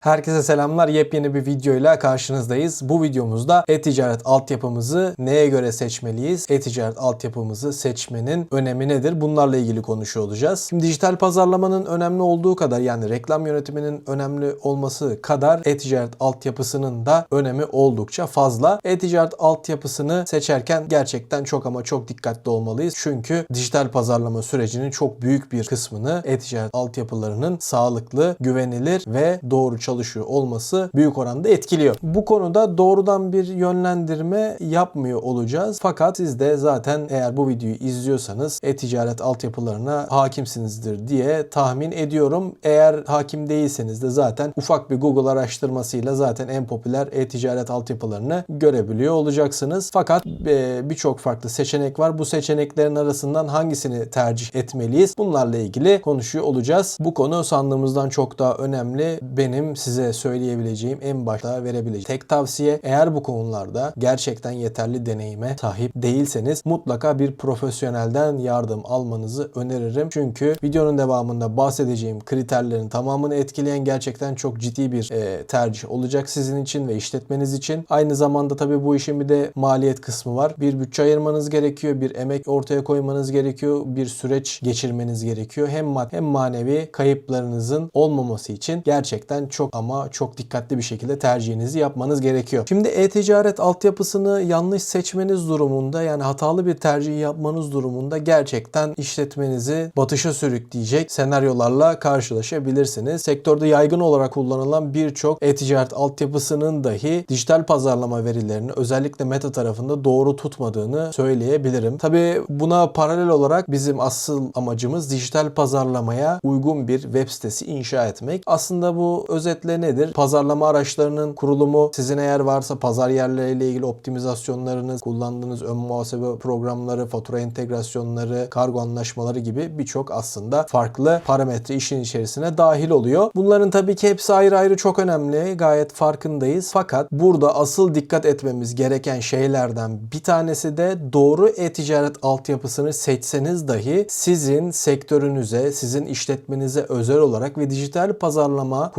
Herkese selamlar. Yepyeni bir videoyla karşınızdayız. Bu videomuzda e-ticaret altyapımızı neye göre seçmeliyiz? E-ticaret altyapımızı seçmenin önemi nedir? Bunlarla ilgili konuşuyor olacağız. Şimdi dijital pazarlamanın önemli olduğu kadar yani reklam yönetiminin önemli olması kadar e-ticaret altyapısının da önemi oldukça fazla. E-ticaret altyapısını seçerken gerçekten çok ama çok dikkatli olmalıyız. Çünkü dijital pazarlama sürecinin çok büyük bir kısmını e-ticaret altyapılarının sağlıklı, güvenilir ve doğru çalışıyor olması büyük oranda etkiliyor. Bu konuda doğrudan bir yönlendirme yapmıyor olacağız. Fakat siz de zaten eğer bu videoyu izliyorsanız e-ticaret altyapılarına hakimsinizdir diye tahmin ediyorum. Eğer hakim değilseniz de zaten ufak bir Google araştırmasıyla zaten en popüler e-ticaret altyapılarını görebiliyor olacaksınız. Fakat e, birçok farklı seçenek var. Bu seçeneklerin arasından hangisini tercih etmeliyiz? Bunlarla ilgili konuşuyor olacağız. Bu konu sandığımızdan çok daha önemli. Benim size söyleyebileceğim en başta verebileceğim tek tavsiye eğer bu konularda gerçekten yeterli deneyime sahip değilseniz mutlaka bir profesyonelden yardım almanızı öneririm. Çünkü videonun devamında bahsedeceğim kriterlerin tamamını etkileyen gerçekten çok ciddi bir e, tercih olacak sizin için ve işletmeniz için. Aynı zamanda tabii bu işin bir de maliyet kısmı var. Bir bütçe ayırmanız gerekiyor, bir emek ortaya koymanız gerekiyor, bir süreç geçirmeniz gerekiyor. Hem maddi hem manevi kayıplarınızın olmaması için gerçekten çok ama çok dikkatli bir şekilde tercihinizi yapmanız gerekiyor. Şimdi e-ticaret altyapısını yanlış seçmeniz durumunda yani hatalı bir tercih yapmanız durumunda gerçekten işletmenizi batışa sürükleyecek senaryolarla karşılaşabilirsiniz. Sektörde yaygın olarak kullanılan birçok e-ticaret altyapısının dahi dijital pazarlama verilerini özellikle meta tarafında doğru tutmadığını söyleyebilirim. Tabi buna paralel olarak bizim asıl amacımız dijital pazarlamaya uygun bir web sitesi inşa etmek. Aslında bu özetle nedir? Pazarlama araçlarının kurulumu, sizin eğer varsa pazar yerleriyle ilgili optimizasyonlarınız, kullandığınız ön muhasebe programları, fatura entegrasyonları, kargo anlaşmaları gibi birçok aslında farklı parametre işin içerisine dahil oluyor. Bunların tabii ki hepsi ayrı ayrı çok önemli. Gayet farkındayız. Fakat burada asıl dikkat etmemiz gereken şeylerden bir tanesi de doğru e-ticaret altyapısını seçseniz dahi sizin sektörünüze, sizin işletmenize özel olarak ve dijital pazarlama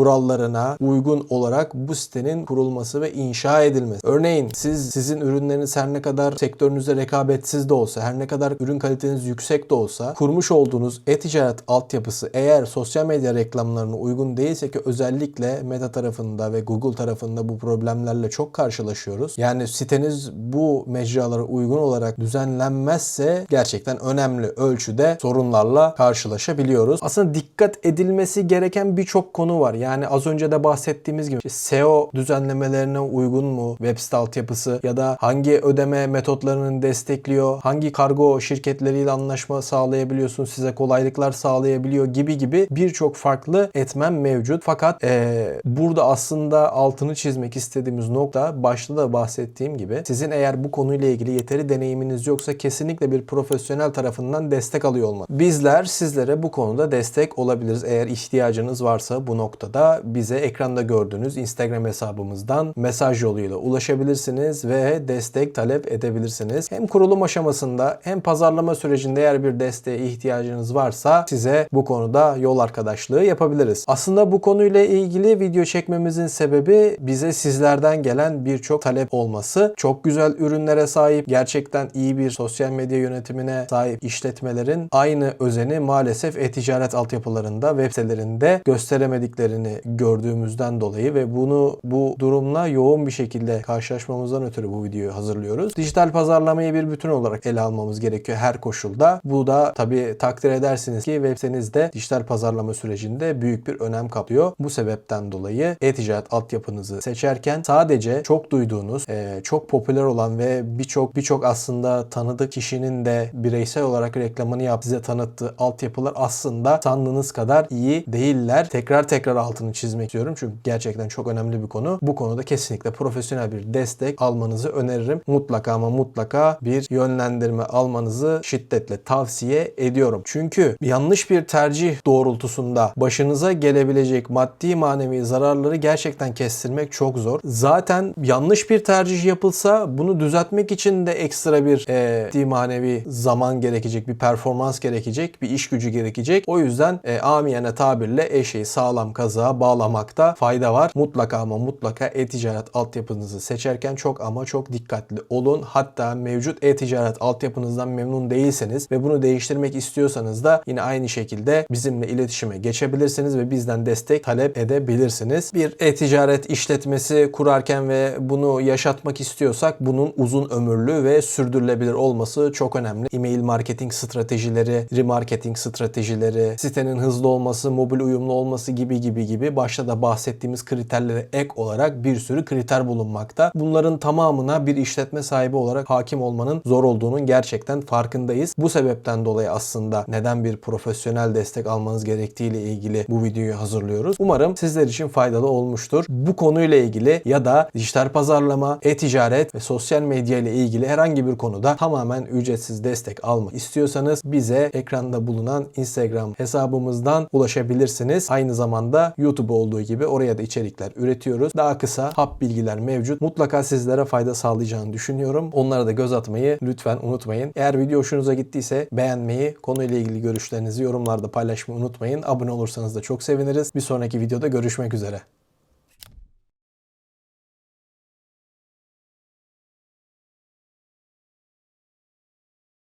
kurallarına uygun olarak bu sitenin kurulması ve inşa edilmesi. Örneğin siz sizin ürünleriniz her ne kadar sektörünüzde rekabetsiz de olsa, her ne kadar ürün kaliteniz yüksek de olsa kurmuş olduğunuz e-ticaret altyapısı eğer sosyal medya reklamlarına uygun değilse ki özellikle Meta tarafında ve Google tarafında bu problemlerle çok karşılaşıyoruz. Yani siteniz bu mecralara uygun olarak düzenlenmezse gerçekten önemli ölçüde sorunlarla karşılaşabiliyoruz. Aslında dikkat edilmesi gereken birçok konu var. Yani az önce de bahsettiğimiz gibi işte SEO düzenlemelerine uygun mu web site altyapısı ya da hangi ödeme metotlarını destekliyor, hangi kargo şirketleriyle anlaşma sağlayabiliyorsun, size kolaylıklar sağlayabiliyor gibi gibi birçok farklı etmen mevcut. Fakat ee, burada aslında altını çizmek istediğimiz nokta başta da bahsettiğim gibi sizin eğer bu konuyla ilgili yeteri deneyiminiz yoksa kesinlikle bir profesyonel tarafından destek alıyor olmalı. Bizler sizlere bu konuda destek olabiliriz. Eğer ihtiyacınız varsa bu noktada bize ekranda gördüğünüz Instagram hesabımızdan mesaj yoluyla ulaşabilirsiniz ve destek talep edebilirsiniz. Hem kurulum aşamasında hem pazarlama sürecinde eğer bir desteğe ihtiyacınız varsa size bu konuda yol arkadaşlığı yapabiliriz. Aslında bu konuyla ilgili video çekmemizin sebebi bize sizlerden gelen birçok talep olması. Çok güzel ürünlere sahip, gerçekten iyi bir sosyal medya yönetimine sahip işletmelerin aynı özeni maalesef e-ticaret altyapılarında, web sitelerinde gösteremediklerini gördüğümüzden dolayı ve bunu bu durumla yoğun bir şekilde karşılaşmamızdan ötürü bu videoyu hazırlıyoruz. Dijital pazarlamayı bir bütün olarak ele almamız gerekiyor her koşulda. Bu da tabii takdir edersiniz ki web sitenizde dijital pazarlama sürecinde büyük bir önem kaplıyor. Bu sebepten dolayı e-ticaret altyapınızı seçerken sadece çok duyduğunuz, çok popüler olan ve birçok birçok aslında tanıdık kişinin de bireysel olarak reklamını yap size tanıttığı altyapılar aslında sandığınız kadar iyi değiller. Tekrar tekrar altını çizmek istiyorum çünkü gerçekten çok önemli bir konu. Bu konuda kesinlikle profesyonel bir destek almanızı öneririm. Mutlaka ama mutlaka bir yönlendirme almanızı şiddetle tavsiye ediyorum. Çünkü yanlış bir tercih doğrultusunda başınıza gelebilecek maddi manevi zararları gerçekten kestirmek çok zor. Zaten yanlış bir tercih yapılsa bunu düzeltmek için de ekstra bir e, maddi manevi zaman gerekecek, bir performans gerekecek, bir iş gücü gerekecek. O yüzden e, amiyane tabirle eşeği sağlam kazığa bağlamak vurgulamakta fayda var. Mutlaka ama mutlaka e-ticaret altyapınızı seçerken çok ama çok dikkatli olun. Hatta mevcut e-ticaret altyapınızdan memnun değilseniz ve bunu değiştirmek istiyorsanız da yine aynı şekilde bizimle iletişime geçebilirsiniz ve bizden destek talep edebilirsiniz. Bir e-ticaret işletmesi kurarken ve bunu yaşatmak istiyorsak bunun uzun ömürlü ve sürdürülebilir olması çok önemli. E-mail marketing stratejileri, remarketing stratejileri, sitenin hızlı olması, mobil uyumlu olması gibi gibi gibi başta da bahsettiğimiz kriterlere ek olarak bir sürü kriter bulunmakta. Bunların tamamına bir işletme sahibi olarak hakim olmanın zor olduğunun gerçekten farkındayız. Bu sebepten dolayı aslında neden bir profesyonel destek almanız gerektiği ile ilgili bu videoyu hazırlıyoruz. Umarım sizler için faydalı olmuştur. Bu konuyla ilgili ya da dijital pazarlama, e-ticaret ve sosyal medya ile ilgili herhangi bir konuda tamamen ücretsiz destek almak istiyorsanız bize ekranda bulunan Instagram hesabımızdan ulaşabilirsiniz. Aynı zamanda YouTube olduğu gibi oraya da içerikler üretiyoruz. Daha kısa hap bilgiler mevcut. Mutlaka sizlere fayda sağlayacağını düşünüyorum. Onlara da göz atmayı lütfen unutmayın. Eğer video hoşunuza gittiyse beğenmeyi, konuyla ilgili görüşlerinizi yorumlarda paylaşmayı unutmayın. Abone olursanız da çok seviniriz. Bir sonraki videoda görüşmek üzere.